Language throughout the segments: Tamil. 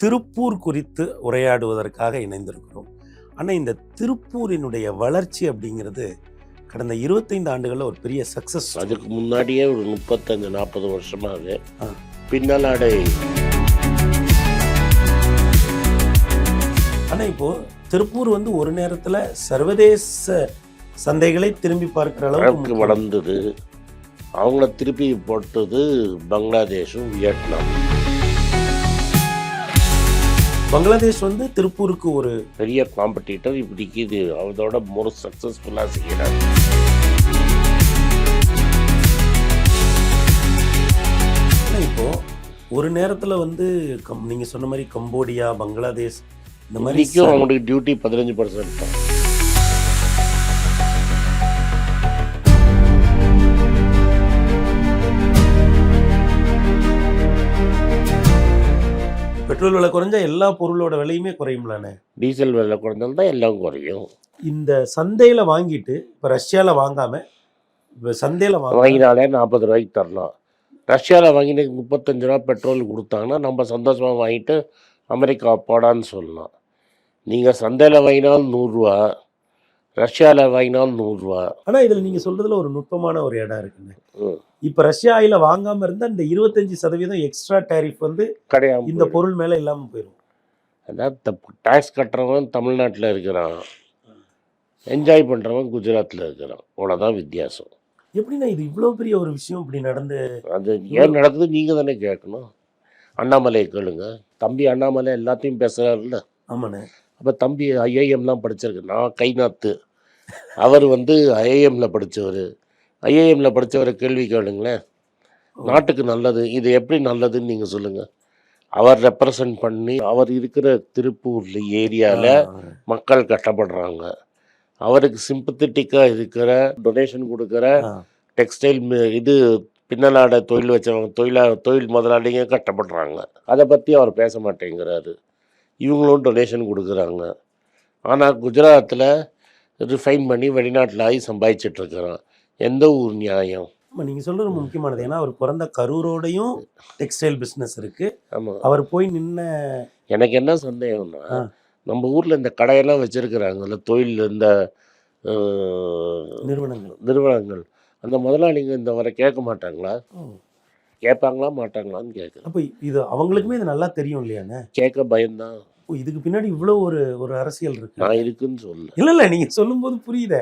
திருப்பூர் குறித்து உரையாடுவதற்காக இணைந்திருக்கிறோம். ஆனால் இந்த திருப்பூரினுடைய வளர்ச்சி அப்படிங்கிறது கடந்த இருபத்தைந்து ஆண்டுகளில் ஒரு பெரிய சக்ஸஸ் அதுக்கு முன்னாடியே ஒரு முப்பத்தஞ்சு நாற்பது வருஷமாவே ஆ. பின்னலாடை ஆனால் இப்போ திருப்பூர் வந்து ஒரு நேரத்தில் சர்வதேச சந்தைகளை திரும்பி பார்க்கிற அளவுக்கு. வளர்ந்தது. அவங்கள திருப்பி போட்டது பங்களாதேஷும் வியட்நாம். பங்களாதேஷ் வந்து திருப்பூருக்கு ஒரு பெரிய காம்படிட்டர் இப்படிக்கு இது அதோட மோர் சக்ஸஸ்ஃபுல்லாக செய்கிறார் இப்போ ஒரு நேரத்தில் வந்து கம் நீங்கள் சொன்ன மாதிரி கம்போடியா பங்களாதேஷ் இந்த மாதிரி இன்னைக்கும் அவங்களுக்கு டியூட்டி பதினஞ்சு பர்சன்ட் தான் பெட்ரோல் விலை குறைஞ்சா எல்லா பொருளோட விலையுமே குறையும்லானே டீசல் விலை குறைந்தால் தான் எல்லாம் குறையும். இந்த சந்தையில் வாங்கிட்டு இப்போ ரஷ்யாவில் வாங்காம இப்போ சந்தையில் வாங்க வாங்கினாலே நாற்பது ரூபாய்க்கு தரலாம். ரஷ்யாவில் வாங்கினு முப்பத்தஞ்சு ரூபா பெட்ரோல் கொடுத்தாங்கன்னா நம்ம சந்தோஷமாக வாங்கிட்டு அமெரிக்கா போடான்னு சொல்லலாம். நீங்கள் சந்தையில் வாங்கினாலும் நூறுரூவா ரஷ்யாவில் வாங்கினாலும் நூறுரூவா ஆனால் இதில் நீங்கள் சொல்கிறதுல ஒரு நுட்பமான ஒரு இடம் இருக்குங்க ம். இப்போ ரஷ்யா ஆயில வாங்காம இருந்தால் இந்த இருபத்தஞ்சு சதவீதம் எக்ஸ்ட்ரா டேரிஃப் வந்து கிடையாது இந்த பொருள் மேலே இல்லாமல் போயிடும் அதான் டேக்ஸ் கட்டுறவன் தமிழ்நாட்டில் இருக்கிறான். என்ஜாய் பண்ணுறவன் குஜராத்தில் இருக்கிறான். அவ்வளோதான் வித்தியாசம். எப்படின்னா இது இவ்வளோ பெரிய ஒரு விஷயம் இப்படி நடந்து அது ஏன் நடக்குது நீங்கள் தானே கேட்கணும். அண்ணாமலையை கேளுங்க. தம்பி அண்ணாமலை எல்லாத்தையும் பேசுகிறாருல்ல ஆமாண்ணே. அப்போ தம்பி ஐஏஎம்லாம் படிச்சிருக்கு. நான் கைநாத்து. அவர் வந்து ஐஏஎம்ல படித்தவர் ஐஏஎம்ல படித்தவரை கேள்வி கேளுங்களேன். நாட்டுக்கு நல்லது இது எப்படி நல்லதுன்னு நீங்கள் சொல்லுங்கள் அவர் ரெப்ரசன்ட் பண்ணி அவர் இருக்கிற திருப்பூர் ஏரியாவில் மக்கள் கஷ்டப்படுறாங்க அவருக்கு சிம்பத்தட்டிக்காக இருக்கிற டொனேஷன் கொடுக்குற. டெக்ஸ்டைல் இது பின்னலாடை தொழில் வச்சவங்க தொழிலா தொழில் முதலாளிங்க கஷ்டப்படுறாங்க அதை பற்றி அவர் பேச மாட்டேங்கிறாரு. இவங்களும் டொனேஷன் கொடுக்குறாங்க. ஆனால் குஜராத்தில் ரிஃபைன் பண்ணி வெளிநாட்டில் ஆகி சம்பாதிச்சிட்டு இருக்கிறான். எந்த ஊர் நியாயம்? ஆமாம் நீங்கள் சொல்கிறது முக்கியமானது. ஏன்னா அவர் பிறந்த கரூரோடையும் டெக்ஸ்டைல் பிஸ்னஸ் இருக்குது ஆமாம் அவர் போய் நின்ன எனக்கு என்ன சந்தேகம்னா. நம்ம ஊரில் இந்த கடையெல்லாம் வச்சுருக்குறாங்கல்ல தொழில் இந்த நிறுவனங்கள். நிறுவனங்கள். அந்த முதலாளிங்க இந்த வரை கேட்க மாட்டாங்களா. கேட்பாங்களா மாட்டாங்களான்னு கேட்குறேன் அப்போ இது அவங்களுக்குமே இது நல்லா தெரியும் இல்லையாண்ணே கேட்க பயம்தான். இதுக்கு பின்னாடி இவ்வளோ ஒரு ஒரு அரசியல் இருக்கு. நான் இருக்குன்னு சொல்ல இல்லை இல்லை நீங்கள் சொல்லும்போது புரியுதே.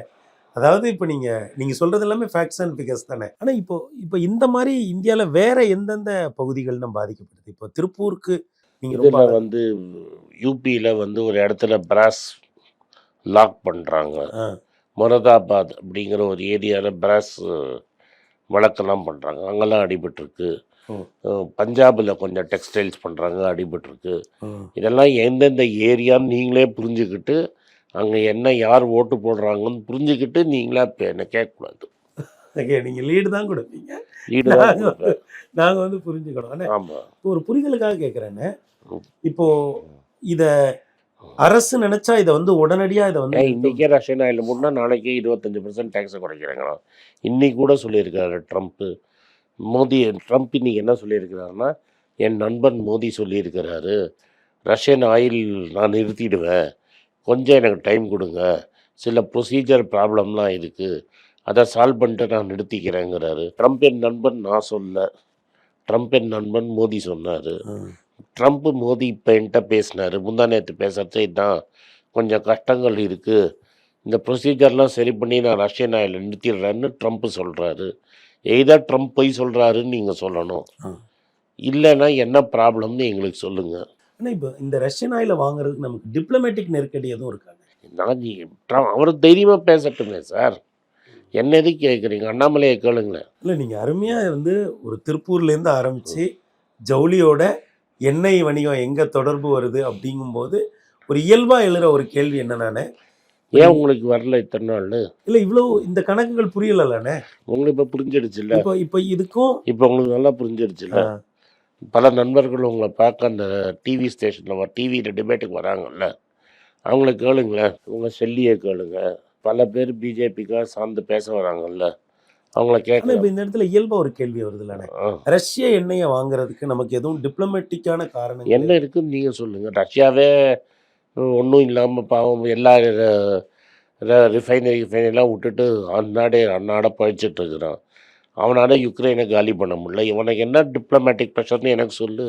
அதாவது இப்போ நீங்கள் நீங்கள் சொல்கிறது எல்லாமே ஃபேக்ட்ஸ் அண்ட் ஃபிகர்ஸ் தானே ஆனால் இப்போ இப்போ இந்த மாதிரி இந்தியாவில் வேற எந்தெந்த பகுதிகள் நம்ம பாதிக்கப்படுது இப்போ திருப்பூருக்கு நீங்கள் வந்து யூபியில் வந்து ஒரு இடத்துல பிராஸ் லாக் பண்ணுறாங்க. மொரதாபாத் அப்படிங்கிற ஒரு ஏரியாவில் பிராஸ் வழக்கெல்லாம் பண்ணுறாங்க அங்கெல்லாம் அடிபட்டிருக்கு. பஞ்சாபில் கொஞ்சம் டெக்ஸ்டைல்ஸ் பண்ணுறாங்க அடிபட்டிருக்கு. இதெல்லாம் எந்தெந்த ஏரியான்னு நீங்களே புரிஞ்சுக்கிட்டு அங்கே என்ன யார் ஓட்டு போடுறாங்கன்னு புரிஞ்சுக்கிட்டு நீங்களே என்ன கேட்கக்கூடாது. ஓகே நீங்கள் லீடு தான் கொடுப்பீங்க. நாங்க நாங்கள் வந்து புரிஞ்சுக்கணும். ஆமாம் இப்போ ஒரு புரிதலுக்காக கேட்குறேன்னு ம். இப்போ இதை அரசு நினைச்சா இதை வந்து உடனடியாக இதை வந்து இன்றைக்கே ரஷ்யன் ஆயில் முன்னா நாளைக்கே இருபத்தஞ்சி பர்சன்ட் டேக்ஸை குறைக்கிறாங்களா இன்னைக்கு கூட சொல்லியிருக்காரு ட்ரம்ப்பு மோடி ட்ரம்ப் இன்னைக்கு என்ன சொல்லியிருக்கிறாருன்னா என் நண்பன் மோடி சொல்லியிருக்கிறாரு. ரஷ்யன் ஆயில் நான் நிறுத்திடுவேன். கொஞ்சம் எனக்கு டைம் கொடுங்க. சில ப்ரொசீஜர் ப்ராப்ளம்லாம் இருக்குது அதை சால்வ் பண்ணிட்டு நான் நிறுத்திக்கிறேங்கிறாரு. ட்ரம்ப் என் நண்பன் நான் சொல்ல. ட்ரம்ப் என் நண்பன் மோடி சொன்னார். ம். ட்ரம்ப் மோடி இப்போ என்கிட்ட பேசினார். முந்தா நேற்று பேசுகிறதே தான் கொஞ்சம் கஷ்டங்கள் இருக்குது இந்த ப்ரொசீஜர்லாம் சரி பண்ணி நான் ரஷ்யன் ஆயில் நிறுத்திடுறேன்னு ட்ரம்ப் சொல்கிறாரு எய்தா ட்ரம்ப் பொய் சொல்கிறாருன்னு நீங்கள் சொல்லணும். இல்லைன்னா என்ன ப்ராப்ளம்னு எங்களுக்கு சொல்லுங்கள் ஆனால் இப்போ இந்த ரஷ்யன் ஆயில வாங்குறதுக்கு நமக்கு டிப்ளமேட்டிக் நெருக்கடி எதுவும் இருக்காங்க ட்ரம் அவர் தைரியமாக பேசட்டுமே சார் என்ன எதுக்கு கேட்குறீங்க அண்ணாமலையை கேளுங்களேன். இல்லை நீங்கள் அருமையாக வந்து ஒரு திருப்பூர்லேருந்து ஆரம்பித்து ஜவுளியோட எண்ணெய் வணிகம் எங்கே தொடர்பு வருது அப்படிங்கும்போது ஒரு இயல்பாக எழுற ஒரு கேள்வி என்னன்னானே ஏன் உங்களுக்கு வரல இத்தனை நாள்? இல்லை இவ்வளோ இந்த கணக்குகள் புரியலண்ணே உங்களுக்கு இப்போ புரிஞ்சிடுச்சுல்ல இப்போ இப்போ இதுக்கும் இப்போ உங்களுக்கு நல்லா புரிஞ்சிடுச்சுல்ல ஆ, பல நண்பர்கள் உங்களை பார்க்க அந்த டிவி ஸ்டேஷனில் டிவியில் டிபேட்டுக்கு வராங்கல்ல அவங்கள கேளுங்களேன். உங்கள் செல்லியை கேளுங்க. பல பேர் பிஜேபிக்காக சார்ந்து பேச வராங்கல்ல அவங்கள கேட்கலாம். இப்ப இந்த இடத்துல இயல்பா ஒரு கேள்வி வருது இல்லைண்ணே. ரஷ்ய எண்ணெயை வாங்குறதுக்கு நமக்கு எதுவும் டிப்ளமேட்டிக்கான காரணம் என்ன இருக்குன்னு நீங்கள் சொல்லுங்கள் ரஷ்யாவே ஒன்றும் இல்லாமல் பாவம் எல்லா ரிஃபைனரி ரிஃபைனரிலாம் விட்டுட்டு அந்நாடே அந்நாட பழிச்சிட்டு இருக்கிறான். அவனால யுக்ரைனை காலி பண்ண முடியல. இவனுக்கு என்ன டிப்ளமேட்டிக் ப்ரெஷர்னு எனக்கு சொல்லு.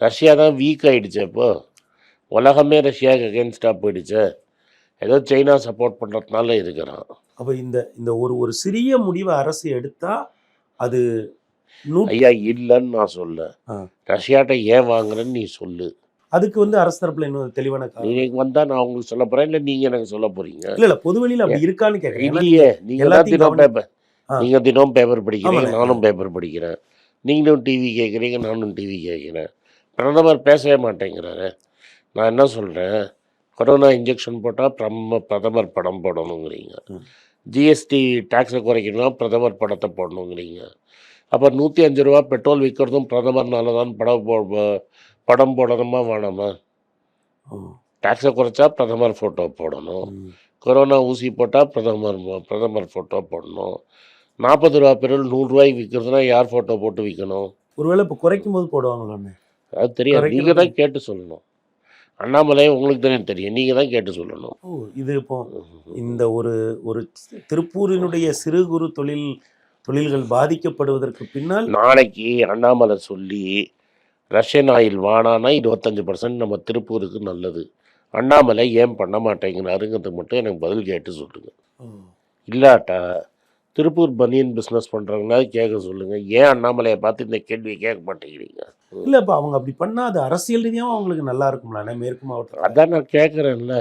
ரஷ்யா தான் வீக் ஆயிடுச்சு இப்போ உலகமே ரஷ்யாவுக்கு அகேன்ஸ்டாக போயிடுச்சு. ஏதோ சைனா சப்போர்ட் பண்ணுறதுனால இருக்கிறான். அப்ப இந்த இந்த ஒரு ஒரு சிறிய முடிவை அரசு எடுத்தா அது ஐயா இல்லைன்னு நான் சொல்ல. ரஷ்யாட்ட ஏன் வாங்குறேன்னு நீ சொல்லு. அதுக்கு வந்து அரசு தரப்புல இன்னும் தெளிவான நீங்க வந்தா நான் உங்களுக்கு சொல்ல போறேன் இல்லை நீங்க எனக்கு சொல்ல போறீங்க? இல்ல இல்ல பொதுவெளியில அப்படி இருக்கான்னு கேட்கறேன் இல்லையே நீங்க எல்லாத்தையும் தினம் கவனி- பேப்பர் தினம் படிக்கிறீங்க. நானும் பேப்பர் படிக்கிறேன். நீங்களும் டிவி கேட்குறீங்க நானும் டிவி கேட்குறேன் பிரதமர் பேசவே மாட்டேங்கிறாரு. நான் என்ன சொல்றேன்? கொரோனா இன்ஜெக்ஷன் போட்டால் பிரம பிரதமர் படம் போடணுங்கிறீங்க. ஜிஎஸ்டி டேக்ஸை குறைக்கணும்னா பிரதமர் படத்தை போடணுங்கிறீங்க. அப்போ நூற்றி அஞ்சு ரூபா பெட்ரோல் விற்கிறதும் பிரதமர்னால தான் படம் போ படம் போடணுமா வேணாமா? டேக்ஸை குறைச்சா பிரதமர் ஃபோட்டோ போடணும். கொரோனா ஊசி போட்டால் பிரதமர் பிரதமர் ஃபோட்டோ போடணும். நாற்பது ரூபா பெட்ரோல் நூறுரூவாய்க்கு விற்கிறதுனா யார் ஃபோட்டோ போட்டு விற்கணும் ஒருவேளை இப்ப குறைக்கும் போது போடுவாங்களான்னு அது தெரியாது. நீங்கள் தான் கேட்டு சொல்லணும். அண்ணாமலை உங்களுக்கு தானே தெரியும். நீங்கள் தான் கேட்டு சொல்லணும். ஓ இது இப்போ இந்த ஒரு ஒரு திருப்பூரினுடைய சிறு குறு தொழில் தொழில்கள் பாதிக்கப்படுவதற்கு பின்னால் நாளைக்கு அண்ணாமலை சொல்லி ரஷ்யன் ஆயில் வானானா இருபத்தஞ்சி பர்சன்ட் நம்ம திருப்பூருக்கு நல்லது. அண்ணாமலை ஏன் பண்ண மாட்டேங்கிறாருங்கிறது மட்டும் எனக்கு பதில் கேட்டு சொல்லுங்கள் இல்லாட்டா திருப்பூர் பனியன் பிஸ்னஸ் பண்ணுறவங்களா கேட்க சொல்லுங்கள் ஏன் அண்ணாமலையை பார்த்து இந்த கேள்வியை கேட்க மாட்டேங்கிறீங்க? இல்ல இப்ப அவங்க அப்படி பண்ணா அது அரசியல் ரீதியாவும் அவங்களுக்கு நல்லா இருக்கும்லாண்ணே மேற்கு மாவட்டம் அதான் நான் கேட்குறேன்ல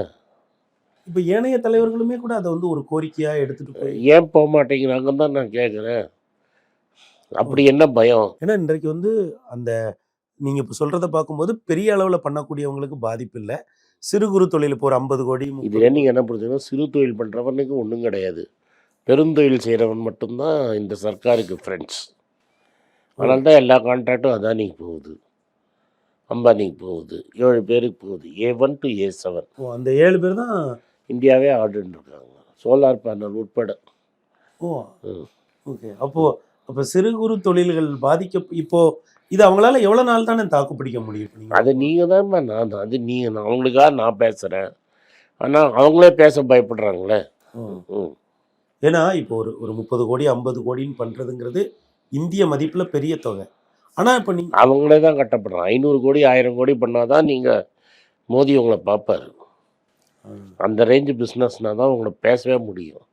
இப்ப ஏனைய தலைவர்களுமே கூட அதை வந்து ஒரு கோரிக்கையா எடுத்துட்டு போய் ஏன் போக மாட்டேங்கிறாங்கன்னு தான் நான் கேட்குறேன் அப்படி என்ன பயம்? ஏன்னா இன்றைக்கு வந்து அந்த நீங்க இப்ப சொல்றத பார்க்கும்போது பெரிய அளவுல பண்ணக்கூடியவங்களுக்கு பாதிப்பு இல்லை. சிறு குறு தொழில் இப்போ ஒரு ஐம்பது கோடி இதில் நீங்கள் என்ன புரிஞ்சுக்கணும்? சிறு தொழில் பண்ணுறவனுக்கு ஒன்றும் கிடையாது. பெருந்தொழில் செய்கிறவன் மட்டும்தான் இந்த சர்க்காருக்கு ஃப்ரெண்ட்ஸ் அதனால தான் எல்லா கான்ட்ராக்டும் அதானிக்கு போகுது. அம்பானிக்கு போகுது. ஏழு பேருக்கு போகுது. A one to A seven ஓ, அந்த ஏழு பேர் தான் இந்தியாவே ஆர்டர்னு இருக்காங்க. சோலார் பேனல் உட்பட. ஓ ம். ஓகே. அப்போ அப்போ சிறு குறு தொழில்கள் பாதிக்க இப்போ இது அவங்களால எவ்வளவு நாள் தானே தாக்கு பிடிக்க முடியும்? அது நீங்கள் தான் நான் தான். அது நீங்கள் நான் அவங்களுக்காக நான் பேசுகிறேன் ஆனால் அவங்களே பேச பயப்படுறாங்களே. ம். ஏன்னா இப்போ ஒரு ஒரு முப்பது கோடி ஐம்பது கோடின்னு பண்றதுங்கிறது இந்திய மதிப்புல பெரிய தொகை. ஆனா இப்போ நீங்க அவங்களே தான் கட்டப்படுறாங்க. ஐநூறு கோடி ஆயிரம் கோடி பண்ணாதான் நீங்கள் மோடி உங்களை பார்ப்பாரு. அந்த ரேஞ்சு பிஸ்னஸ்னா தான் உங்களை பேசவே முடியும்.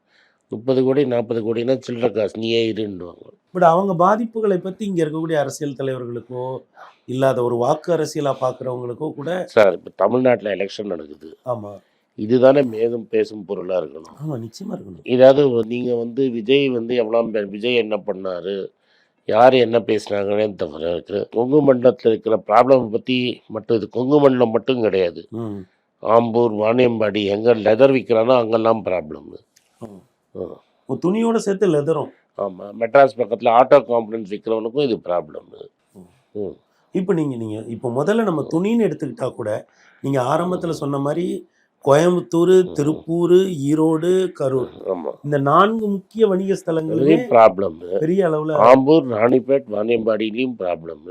முப்பது கோடி நாற்பது கோடினா சில்லற காசு நீயே இருண்டுவாங்க பட் அவங்க பாதிப்புகளை பத்தி இங்க இருக்கக்கூடிய அரசியல் தலைவர்களுக்கோ இல்லாத ஒரு வாக்கு அரசியலா பாக்குறவங்களுக்கோ கூட சார் இப்போ தமிழ்நாட்டில் எலெக்ஷன் நடக்குது. ஆமா. இதுதானே மேலும் பேசும் பொருளாக இருக்கணும். ஆமா நிச்சயமா இருக்கணும். இதாவது நீங்கள் வந்து விஜய் வந்து எவ்வளோ விஜய் என்ன பண்ணார் யார் என்ன பேசுனாங்கன்னே தவிர இருக்கு கொங்கு மண்டலத்தில் இருக்கிற ப்ராப்ளம் பற்றி மட்டும் இது கொங்கு மண்டலம் மட்டும் கிடையாது. ஆம்பூர் வாணியம்பாடி எங்கே லெதர் விற்கிறானோ அங்கெல்லாம் ப்ராப்ளம் துணியோட சேர்த்து லெதரும் ஆமாம் மெட்ராஸ் பக்கத்தில் ஆட்டோ காம்பனன்ஸ் விற்கிறவனுக்கும் இது ப்ராப்ளம் இப்போ நீங்க நீங்க இப்போ முதல்ல நம்ம துணின்னு எடுத்துக்கிட்டா கூட நீங்க ஆரம்பத்துல சொன்ன மாதிரி கோயம்புத்தூர் திருப்பூர் ஈரோடு கரூர். இந்த நான்கு முக்கிய வணிக ஸ்தலங்களுமே இதுலேயும் ப்ராப்ளம் பெரிய அளவுல ஆம்பூர் ராணிப்பேட் வாணியம்பாடியிலையும் ப்ராப்ளம்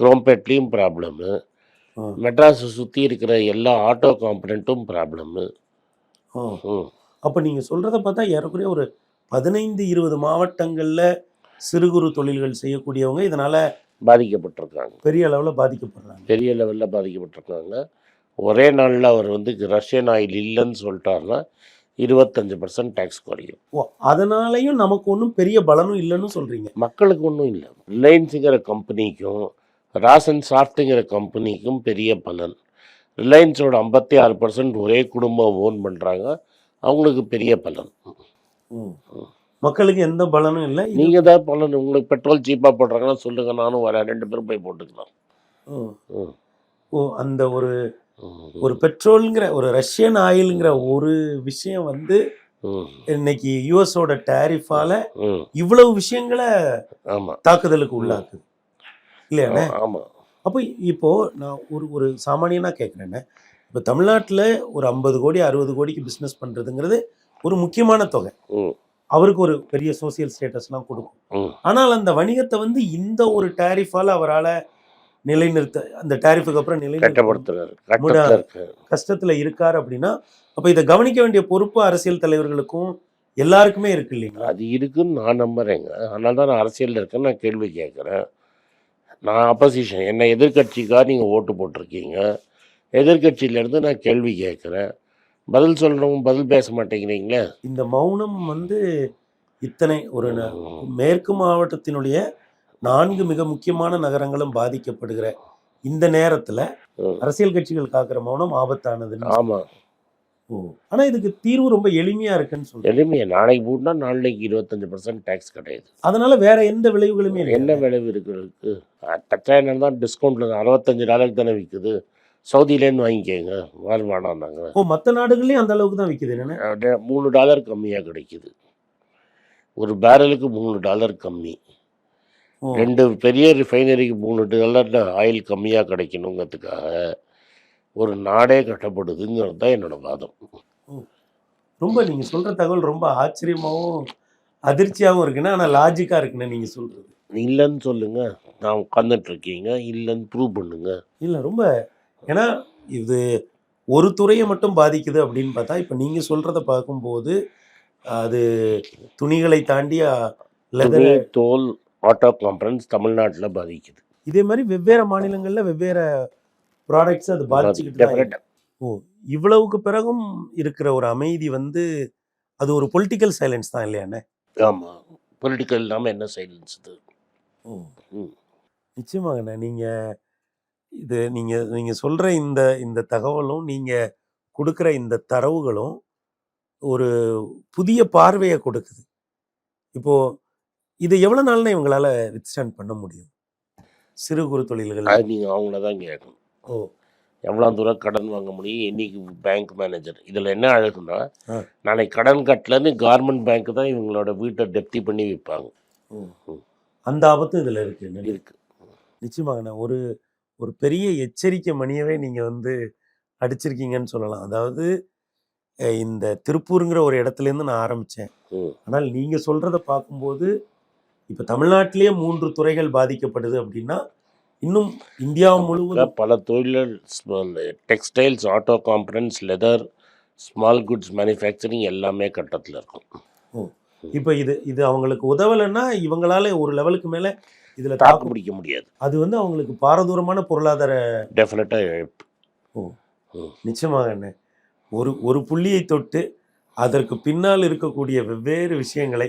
குரோம்பேட்லேயும் ப்ராப்ளம் மெட்ராஸை சுற்றி இருக்கிற எல்லா ஆட்டோ காம்பனண்ட்டும் ப்ராப்ளம் அப்ப நீங்க சொல்றத பார்த்தா ஏறக்குறைய ஒரு பதினைந்து இருபது மாவட்டங்கள்ல சிறு குறு தொழில்கள் செய்யக்கூடியவங்க இதனால பாதிக்கப்பட்டிருக்காங்க. பெரிய அளவுல பாதிக்கப்படுறாங்க. பெரிய லெவலில் பாதிக்கப்பட்டிருக்காங்க. ஒரே நாளில் அவர் வந்து ரஷ்யன் ஆயில் இல்லைன்னு சொல்லிட்டாருன்னா இருபத்தஞ்சு பர்சன்ட் டேக்ஸ் குறையும். ஓ அதனாலயும் நமக்கு ஒன்றும் பெரிய பலனும் இல்லைன்னு சொல்றீங்க. மக்களுக்கு ஒன்றும் இல்லை. ரிலையன்ஸுங்கிற கம்பெனிக்கும் ராசன் சாஃப்ட்டுங்கிற கம்பெனிக்கும் பெரிய பலன். ரிலையன்ஸோட ஐம்பத்தி ஆறு பர்சன்ட் ஒரே குடும்பம் ஓன் பண்ணுறாங்க அவங்களுக்கு பெரிய பலன். ம். மக்களுக்கு எந்த பலனும் இல்லை. நீங்கள் தான் பலன். உங்களுக்கு பெட்ரோல் சீப்பாக போடுறாங்கன்னா சொல்லுங்கள் நானும் வரேன். ரெண்டு பேரும் போய் போட்டுக்கலாம். ஓ அந்த ஒரு. ஒரு பெட்ரோல்ங்கிற ஒரு ரஷ்யன் ஆயில்ங்கிற ஒரு விஷயம் வந்து. இன்னைக்கு யூஎஸோட டேரிஃபால. இவ்வளவு விஷயங்களை தாக்குதலுக்கு உள்ளாக்குது. இல்லையாண்ணே? ஆமாம் அப்போ இப்போ நான் ஒரு ஒரு சாமானியனா கேட்குறேண்ணே இப்போ தமிழ்நாட்டில் ஒரு ஐம்பது கோடி அறுபது கோடிக்கு பிஸ்னஸ் பண்ணுறதுங்கிறது ஒரு முக்கியமான தொகை. அவருக்கு ஒரு பெரிய சோசியல் ஸ்டேட்டஸ்லாம் கொடுக்கும். ஆனால் அந்த வணிகத்தை வந்து இந்த ஒரு டேரிஃபால அவரால் நிலைநிறுத்த அந்த டேரிஃபுக்கு அப்புறம் நிலைநிறுத்த கஷ்டத்துல இருக்காரு அப்படின்னா அப்ப இதை கவனிக்க வேண்டிய பொறுப்பு அரசியல் தலைவர்களுக்கும் எல்லாருக்குமே இருக்கு இல்லைங்களா? அது இருக்குன்னு நான் நம்புறேங்க. அதனால தான் நான் அரசியலில் இருக்கேன்னு நான் கேள்வி கேட்குறேன். நான் அப்போசிஷன் என்ன எதிர்க்கட்சிக்காக நீங்கள் ஓட்டு போட்டிருக்கீங்க? எதிர்க்கட்சியிலேருந்து நான் கேள்வி கேட்குறேன். பதில் சொல்கிறவங்க பதில் பேச மாட்டேங்கிறீங்களே? இந்த மௌனம் வந்து இத்தனை ஒரு மேற்கு மாவட்டத்தினுடைய நான்கு மிக முக்கியமான நகரங்களும் பாதிக்கப்படுகிற இந்த நேரத்துல. அரசியல் கட்சிகள் காக்கிற மௌனம் ஆபத்தானதுன்னு ஆமாம் ஓ. ஆனா இதுக்கு தீர்வு ரொம்ப எளிமையா இருக்குன்னு சொல்றேன் எளிமையா நாளைக்கு போட்டுனா நாளைக்கு இருபத்தஞ்சி பர்சன்ட் டேக்ஸ் கிடையாது. அதனால வேற எந்த விளைவுகளுமே என்ன விளைவு இருக்கிறதுக்கு? கச்சா எண்ணெய் தான் டிஸ்கவுண்ட்டில் அறுபத்தஞ்சு டாலருக்கு தானே விற்குது சவுதியிலேருந்து வாங்கிக்கோங்க வார் வேணாம்னாங்க ஓ மத்த நாடுகள்லயும் அந்த அளவுக்கு தான் விக்குது என்னன்னு? மூணு டாலர் கம்மியாக கிடைக்குது. ஒரு பேரலுக்கு மூணு டாலர் கம்மி. ரெண்டு பெரிய ரிஃபைனரிக்கு மூணு டாலர் ஆயில் கம்மியாக கிடைக்கணுங்கிறதுக்காக ஒரு நாடே கட்டப்படுதுங்கிறது தான் என்னோட வாதம். ரொம்ப நீங்க சொல்ற தகவல் ரொம்ப ஆச்சரியமாவும் அதிர்ச்சியாவும் இருக்குன்னா ஆனா லாஜிக்கா இருக்குன்னு நீங்க சொல்றது. இல்லைன்னு சொல்லுங்க. நான் உட்காந்துட்டு இருக்கீங்க இல்லைன்னு ப்ரூவ் பண்ணுங்க. இல்ல ரொம்ப ஏன்னா இது ஒரு துறையை மட்டும் பாதிக்குது அப்படின்னு பார்த்தா இப்போ நீங்க சொல்றத பார்க்கும்போது அது துணிகளை தாண்டி லெதர் தோல் ஆட்டோ காம்பரன்ஸ் தமிழ்நாட்டில் பாதிக்குது. இதே மாதிரி வெவ்வேறு மாநிலங்கள்ல வெவ்வேறு ப்ராடக்ட்ஸ் அது பாதிச்சுக்கிட்டு. ஓ இவ்வளவுக்கு பிறகும் இருக்கிற ஒரு அமைதி வந்து அது ஒரு பொலிட்டிக்கல் சைலன்ஸ் தான் இல்லையாண்ணே ஆமாம் பொலிட்டிக்கல் இல்லாமல் என்ன சைலன்ஸ் இது? ஓ. நிச்சயமாங்கண்ணே நீங்க இது நீங்க நீங்க சொல்ற இந்த இந்த தகவலும் நீங்க கொடுக்குற இந்த தரவுகளும் ஒரு புதிய பார்வையை கொடுக்குது. இப்போ இது எவ்வளவு நாள்னா இவங்களால வித்ஸ்டாண்ட் பண்ண முடியும்? சிறு குறு தொழில்கள் அது நீங்கள் அவங்கள தான் கேட்கணும். ஓ. எவ்வளோ தூரம் கடன் வாங்க முடியும்? என்னைக்கு பேங்க் மேனேஜர் இதில் என்ன அழகுனா ஆ. நாளைக்கு கடன் கட்டலன்னு கார்மெண்ட் பேங்க் தான் இவங்களோட வீட்டை டெப்தி பண்ணி விற்பாங்க. அந்த ஆபத்தும் இதுல இருக்கு? இருக்கு. நிச்சயமாங்கண்ணா ஒரு ஒரு பெரிய எச்சரிக்கை மணியவே நீங்க வந்து அடிச்சிருக்கீங்கன்னு சொல்லலாம். அதாவது இந்த திருப்பூருங்கிற ஒரு இடத்துல இருந்து நான் ஆரம்பிச்சேன். ம். ஆனால் நீங்க சொல்றத பார்க்கும்போது இப்ப தமிழ்நாட்டிலேயே மூன்று துறைகள் பாதிக்கப்படுது அப்படின்னா இன்னும் இந்தியா முழுவதும் பல தொழில்கள் textiles auto components leather small goods manufacturing எல்லாமே கட்டத்தில் இருக்கும். இப்ப இது இது அவங்களுக்கு உதவலைன்னா இவங்களால ஒரு லெவலுக்கு மேல இதுல தாக்கு பிடிக்க முடியாது. அது வந்து அவங்களுக்கு பாரதூரமான பொருளாதார டெஃபினட்டாக இழப்பு. நிச்சயமாக என்ன ஒரு ஒரு புள்ளியை தொட்டு அதற்கு பின்னால் இருக்கக்கூடிய வெவ்வேறு விஷயங்களை